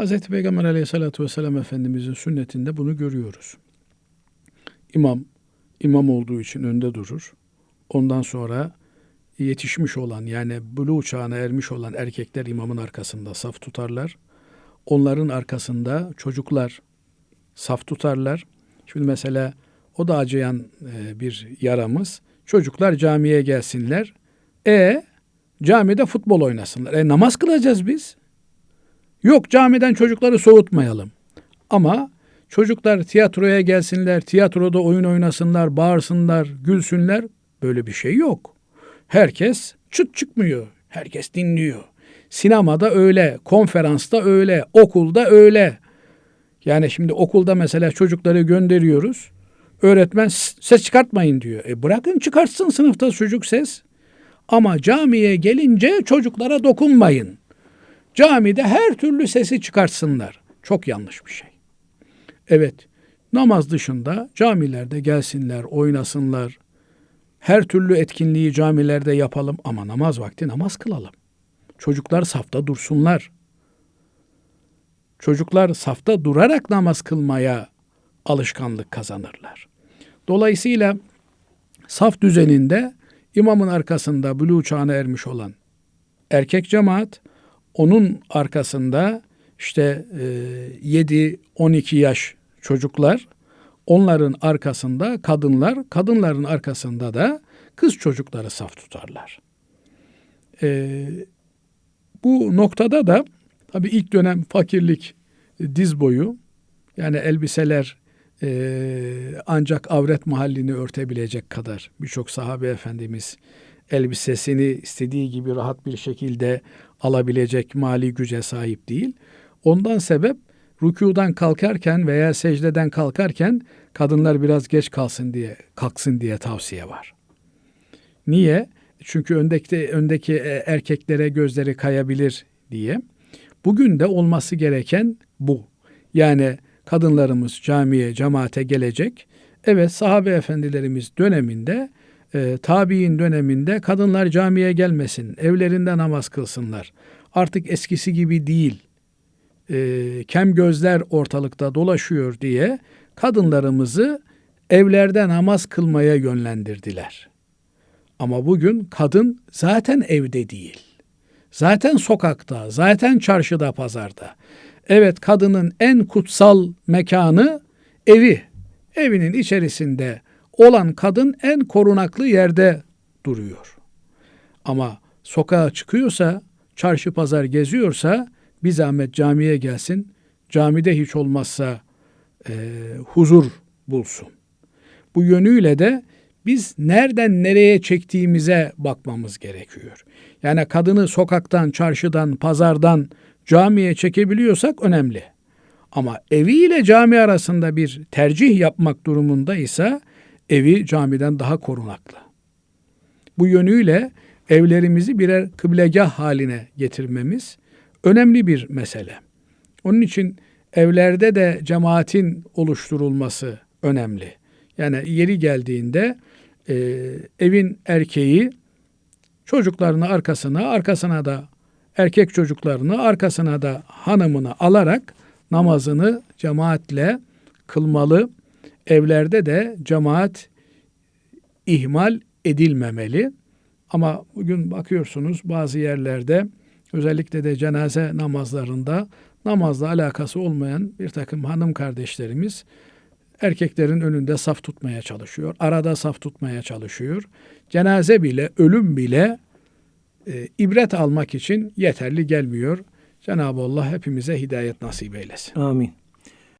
Hz. Peygamber aleyhissalatü vesselam Efendimizin sünnetinde bunu görüyoruz. İmam, imam olduğu için önde durur. Ondan sonra yetişmiş olan yani buluğ çağına ermiş olan erkekler imamın arkasında saf tutarlar. Onların arkasında çocuklar saf tutarlar. Şimdi mesela o da acıyan e, bir yaramız. Çocuklar camiye gelsinler. E camide futbol oynasınlar. E namaz kılacağız biz. Yok camiden çocukları soğutmayalım. Ama çocuklar tiyatroya gelsinler, tiyatroda oyun oynasınlar, bağırsınlar, gülsünler. Böyle bir şey yok. Herkes çıt çıkmıyor. Herkes dinliyor. Sinemada öyle, konferansta öyle, okulda öyle. Yani şimdi okulda mesela çocukları gönderiyoruz. Öğretmen ses çıkartmayın diyor. E bırakın çıkartsın sınıfta çocuk ses. Ama camiye gelince çocuklara dokunmayın. Camide her türlü sesi çıkartsınlar. Çok yanlış bir şey. Evet, namaz dışında camilerde gelsinler, oynasınlar. Her türlü etkinliği camilerde yapalım ama namaz vakti namaz kılalım. Çocuklar safta dursunlar. Çocuklar safta durarak namaz kılmaya alışkanlık kazanırlar. Dolayısıyla saf düzeninde imamın arkasında buluğ çağına ermiş olan erkek cemaat, onun arkasında işte e, 7-12 yaş çocuklar, onların arkasında kadınlar, kadınların arkasında da kız çocukları saf tutarlar. E, bu noktada da tabi ilk dönem fakirlik diz boyu yani elbiseler e, ancak avret mahallini örtebilecek kadar birçok sahabe efendimiz elbisesini istediği gibi rahat bir şekilde alabilecek mali güce sahip değil. Ondan sebep rükudan kalkarken veya secdeden kalkarken kadınlar biraz geç kalsın diye kalksın diye tavsiye var. Niye? Çünkü öndeki öndeki erkeklere gözleri kayabilir diye. Bugün de olması gereken bu. Yani kadınlarımız camiye, cemaate gelecek. Evet sahabe efendilerimiz döneminde, e, tabi'in döneminde kadınlar camiye gelmesin, evlerinde namaz kılsınlar. Artık eskisi gibi değil, e, kem gözler ortalıkta dolaşıyor diye kadınlarımızı evlerde namaz kılmaya yönlendirdiler. Ama bugün kadın zaten evde değil. Zaten sokakta, zaten çarşıda, pazarda. Evet kadının en kutsal mekanı evi. Evinin içerisinde olan kadın en korunaklı yerde duruyor. Ama sokağa çıkıyorsa, çarşı pazar geziyorsa bir zahmet camiye gelsin. Camide hiç olmazsa e, huzur bulsun. Bu yönüyle de biz nereden nereye çektiğimize bakmamız gerekiyor. Yani kadını sokaktan, çarşıdan, pazardan camiye çekebiliyorsak önemli. Ama evi ile cami arasında bir tercih yapmak durumunda ise evi camiden daha korunaklı. Bu yönüyle evlerimizi birer kıblegah haline getirmemiz önemli bir mesele. Onun için evlerde de cemaatin oluşturulması önemli. Yani yeri geldiğinde e, evin erkeği çocuklarını arkasına, arkasına da erkek çocuklarını, arkasına da hanımını alarak namazını cemaatle kılmalı. Evlerde de cemaat ihmal edilmemeli. Ama bugün bakıyorsunuz bazı yerlerde özellikle de cenaze namazlarında namazla alakası olmayan bir takım hanım kardeşlerimiz erkeklerin önünde saf tutmaya çalışıyor. Arada saf tutmaya çalışıyor. Cenaze bile, ölüm bile e, ibret almak için yeterli gelmiyor. Cenab-ı Allah hepimize hidayet nasip eylesin. Amin.